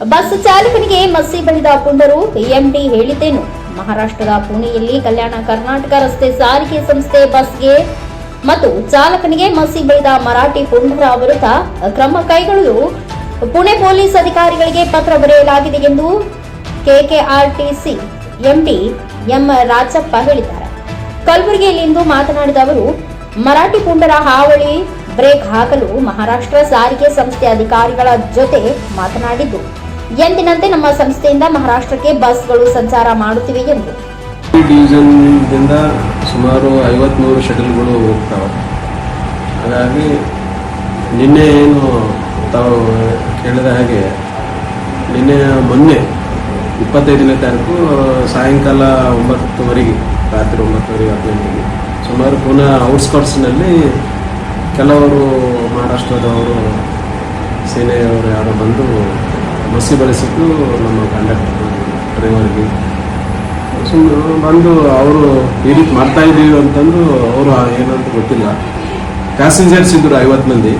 Bus ಚಾಲಕನಿಗೆ ಮಸಿ ಬಳಿದ ಕುಂಡರು MD ಹೇಳಿದ್ದೇನು. ಮಹಾರಾಷ್ಟ್ರದ ಪುಣೆಯಲ್ಲಿ ಕಲ್ಯಾಣ ಕರ್ನಾಟಕ ರಸ್ತೆ ಸಾರಿಗೆ ಸಂಸ್ಥೆ ಬಸ್ಗೆ ಮತ್ತು ಚಾಲಕನಿಗೆ ಮಸಿ ಬಳಿದ ಮರಾಠಿ ಪುಂಡರ ವಿರುದ್ಧ ಕ್ರಮ ಕೈಗೊಳ್ಳಲು ಪುಣೆ ಪೊಲೀಸ್ ಅಧಿಕಾರಿಗಳಿಗೆ ಪತ್ರ ಬರೆಯಲಾಗಿದೆ ಎಂದು ಕೆಕೆಆರ್ಟಿಸಿ ಎಂಡಿ ಎಂ ರಾಜಪ್ಪ ಹೇಳಿದ್ದಾರೆ. ಕಲಬುರಗಿಯಲ್ಲಿಂದು ಮಾತನಾಡಿದ ಅವರು, ಮರಾಠಿ ಪುಂಡರ ಹಾವಳಿ ಬ್ರೇಕ್ ಹಾಕಲು ಮಹಾರಾಷ್ಟ್ರ ಸಾರಿಗೆ ಸಂಸ್ಥೆ ಅಧಿಕಾರಿಗಳ ಜೊತೆ ಮಾತನಾಡಿದ್ದು. ಎಂದಿನಂತೆ ನಮ್ಮ ಸಂಸ್ಥೆಯಿಂದ ಮಹಾರಾಷ್ಟ್ರಕ್ಕೆ ಬಸ್ಗಳು ಸಂಚಾರ ಮಾಡುತ್ತಿವೆ ಎಂದು. ಈ ಸುಮಾರು ಐವತ್ತ್ಮೂರು ಶಟಲ್ಗಳು ಹೋಗ್ತಾವೆ. ಹಾಗಾಗಿ ನಿನ್ನೆ ಏನು ತಾವು ಕೇಳಿದ ಹಾಗೆ ನಿನ್ನೆ ಮೊನ್ನೆ ಇಪ್ಪತ್ತೈದನೇ ತಾರೀಕು ಸಾಯಂಕಾಲ ಒಂಬತ್ತುವರೆಗೆ, ರಾತ್ರಿ ಒಂಬತ್ತುವರೆಗೆ ಹದಿನೆಂಟಿಗೆ ಸುಮಾರು ಪುನಃ ಔಟ್ಸ್ಕಟ್ಸ್ನಲ್ಲಿ ಕೆಲವರು ಮಹಾರಾಷ್ಟ್ರದವರು ಸೇನೆಯವರು ಯಾರೋ ಬಂದು ಮಸಿ ಬಳಸಿದ್ದು ನಮ್ಮ ಕಂಡಕ್ಟರ್ ಡ್ರೈವರ್ಗೆ ಸುಮ್ಮನೆ ಬಂದು ಅವರು ಈ ರೀತಿ ಮಾಡ್ತಾ ಇದ್ದೀವಿ ಅಂತಂದು ಅವರು ಏನಂತ ಗೊತ್ತಿಲ್ಲ. ಪ್ಯಾಸೆಂಜರ್ಸ್ ಇದ್ದರು ಐವತ್ತು ಮಂದಿ.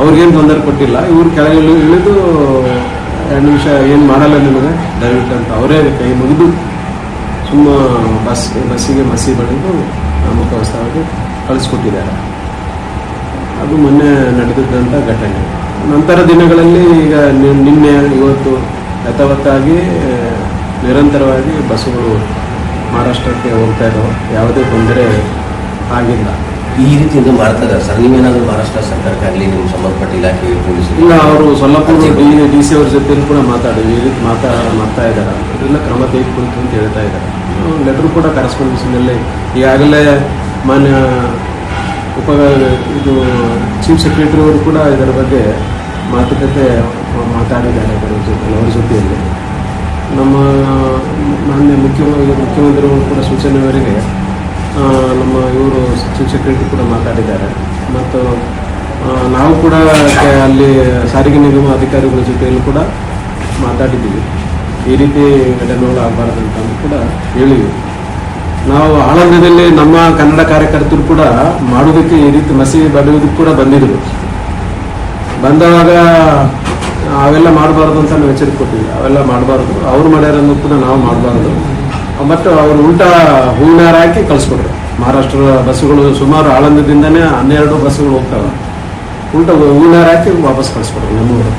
ಅವ್ರಿಗೇನು ತೊಂದರೆ ಕೊಟ್ಟಿಲ್ಲ. ಇವ್ರು ಕೆಳಗೆ ಇಳಿದು ಎರಡು ನಿಮಿಷ ಏನು ಮಾಡಲ್ಲ ನಿಮಗೆ? ದಯವಿಟ್ಟು ಅಂತ ಅವರೇ ಕೈ ಮುಗಿದು ಸುಮ್ಮ ಬಸ್, ಬಸ್ಸಿಗೆ ಮಸಿ ಬಳಿದು ನಾಮಕವಸ್ಥವಾಗಿ ಕಳಿಸ್ಕೊಟ್ಟಿದ್ದಾರೆ. ಅದು ಮೊನ್ನೆ ನಡೆದಿದ್ದಂಥ ಘಟನೆ. ನಂತರ ದಿನಗಳಲ್ಲಿ ಈಗ ನಿನ್ನೆ ಇವತ್ತು ಯಥಾವತ್ತಾಗಿ ನಿರಂತರವಾಗಿ ಬಸ್ಸುಗಳು ಮಹಾರಾಷ್ಟ್ರಕ್ಕೆ ಹೋಗ್ತಾ ಇದ್ದಾವೆ ಯಾವುದೇ ತೊಂದರೆ ಆಗಿಲ್ಲ. ಈ ರೀತಿಯಿಂದ ಮಾಡ್ತಾರೆ ಸರ್. ನೀವೇನಾದರೂ ಮಹಾರಾಷ್ಟ್ರ ಸರ್ಕಾರಕ್ಕಾಗಲಿ ನಿಮ್ಮ ಸಂಬಂಧಪಟ್ಟ ಇಲಾಖೆ ಪೊಲೀಸರು ಇಲ್ಲ ಅವರು ಸೊಲ್ಲಾಪುರ ಡಿ ಡಿ ಸಿ ಅವ್ರ ಜೊತೆ ಕೂಡ ಮಾತಾಡಿ ಈ ರೀತಿ ಮಾತಾ ಮಾಡ್ತಾ ಇದ್ದಾರೆ ಇದೆಲ್ಲ ಕ್ರಮ ತೆಗೆದುಕೊಳ್ತು ಅಂತ ಹೇಳ್ತಾ ಇದ್ದಾರೆ ಲೆಟ್ರ್ ಕೂಡ ಕರೆಸ್ಪಾಂಡೆನ್ಸ್ನಲ್ಲಿ ಈಗಾಗಲೇ ಮಾನ್ಯ ಉಪ ಇದು ಚೀಫ್ ಸೆಕ್ರೆಟರಿ ಅವರು ಕೂಡ ಇದರ ಬಗ್ಗೆ ಮಾತುಕತೆ ಮಾತಾಡಿದ್ದಾರೆ ಅವರ ಜೊತೆ ಅವರ ಜೊತೆಯಲ್ಲಿ. ನಮ್ಮ ಮಾನ್ಯ ಮುಖ್ಯಮಂತ್ರಿ ಮುಖ್ಯಮಂತ್ರಿಗಳು ಕೂಡ ಸೂಚನೆ ಮೇರೆಗೆ ಆ, ನಮ್ಮ ಇವರು ಸೆಕ್ರೆಟರಿ ಕೂಡ ಮಾತಾಡಿದ್ದಾರೆ. ಮತ್ತು ನಾವು ಕೂಡ ಅಲ್ಲಿ ಸಾರಿಗೆ ನಿಗಮ ಅಧಿಕಾರಿಗಳ ಜೊತೆಯಲ್ಲೂ ಕೂಡ ಮಾತಾಡಿದ್ದೀವಿ. ಈ ರೀತಿ ಘಟನೆಗಳು ಆಗಬಾರ್ದು ಅಂತ ಕೂಡ ಹೇಳಿದ್ವಿ ನಾವು ಆಳಂದದಲ್ಲಿ ನಮ್ಮ ಕನ್ನಡ ಕಾರ್ಯಕರ್ತರು ಕೂಡ ಮಾಡೋದಕ್ಕೆ ಈ ರೀತಿ ಮಸಿ ಬಡಿಯೋದಕ್ಕೆ ಕೂಡ ಬಂದಿದ್ರು ಬಂದಾಗ ಅವೆಲ್ಲ ಮಾಡಬಾರ್ದು ಅಂತ ನಾವು ಎಚ್ಚರಿಕೆ ಕೊಟ್ಟಿದ್ವಿ. ಅವೆಲ್ಲ ಮಾಡಬಾರ್ದು. ಅವ್ರು ಮಾಡ್ಯಾರನ್ನು ಕೂಡ ನಾವು ಮಾಡಬಾರ್ದು. ಬಟ್ ಅವ್ರು ಉಲ್ಟಾ ಹೂವಿನಾರ ಹಾಕಿ ಕಳಿಸ್ಕೊಟ್ರು. ಮಹಾರಾಷ್ಟ್ರ ಬಸ್ಸುಗಳು ಸುಮಾರು ಆಳಂದದಿಂದನೇ ಹನ್ನೆರಡು ಬಸ್ಸುಗಳು ಹೋಗ್ತಾವೆ. ಉಲ್ಟಾ ಹೂವಿನಾರ ಹಾಕಿ ವಾಪಸ್ ಕಳಿಸ್ಕೊಟ್ರು. ನಮ್ಮೂರು.